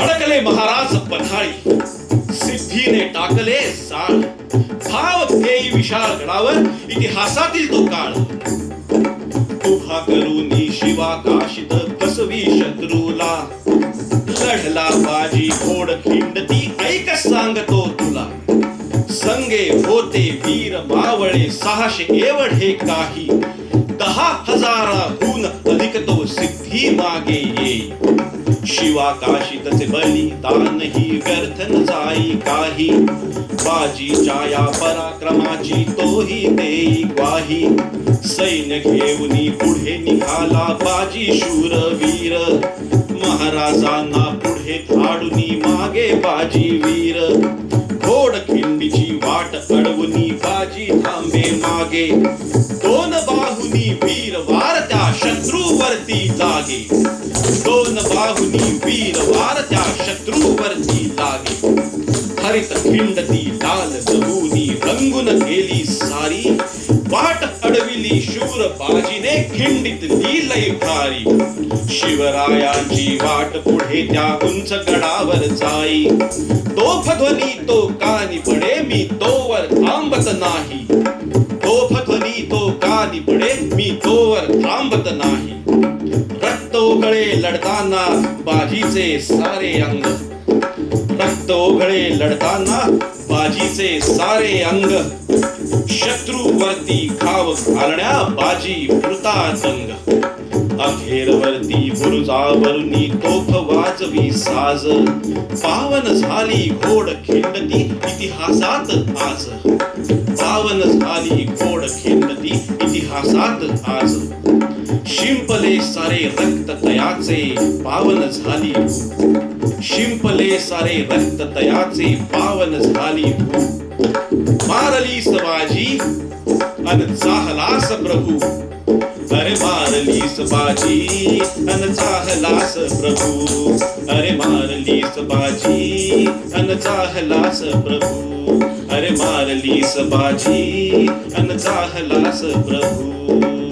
अडकले महाराज पथाळी सिद्धीने टाकले साळ भाव घेई विशाल गडावर इतिहासातील तो काळ. उभा करून शिवाकाशित कसवी शत्रूला. लढला बाजी घोड खिंडती ऐक सांगतो तुला. संगे होते वीर मावळे सहाशे एवढे काही. दहा हजाराहून अधिक तो सिद्धी मागे येई शिवाकाशितचे बलिदानही व्यर्थ न जाई काही. बाजी या पराक्रमाची तोही देई ग्वाही. सैन्य घेऊन पुढे निघाला बाजी शूर वीर महाराजांना पुढे धाडूनी मागे बाजी वीर. घोड खिंडीची वाट अडवुनी बाजी थांबे मागे. शत्रूवरती लागे. दोन बाहुनी वीर वार त्या शत्रूवरती लागे. हरित खिंडती लाल जगुनी रंगून गेली सारी. वाट अडविली शूर बाजीने खिंडित लीलय भारी. शिवरायांची वाट पुढे त्या उंच गडावर जाई. तोफ ध्वनी तो कानी पडे मी तोवर थांबत नाही. तोफ ध्वनी तो कानी पडे मी तोवर थांबत नाही. रक्त लढताना बाजीचे सारे अंग। रक्त ओघळे लढताना बाजीचे सारे अंग। शत्रूवरती खाव घालण्या बाजी मृता दंग अखेरवरती बुरुजावरुनी तोफ वाजवी साज। पावन झाली घोड खिंडती इतिहासात आज। पावन झाली घोड खिंडती इतिहासात आज। शिंपले सारे रक्त तयाचे पावन झाली शिंपले सारे रक्त तयाचे पावन झाली मारली सबाजी अन चाहलास प्रभू. अरे मारली सबाजी अन चाहलास प्रभू. अरे मारली सबाजी अन चाहलास प्रभू. अरे मारली सबाजी अन चाहलास प्रभू.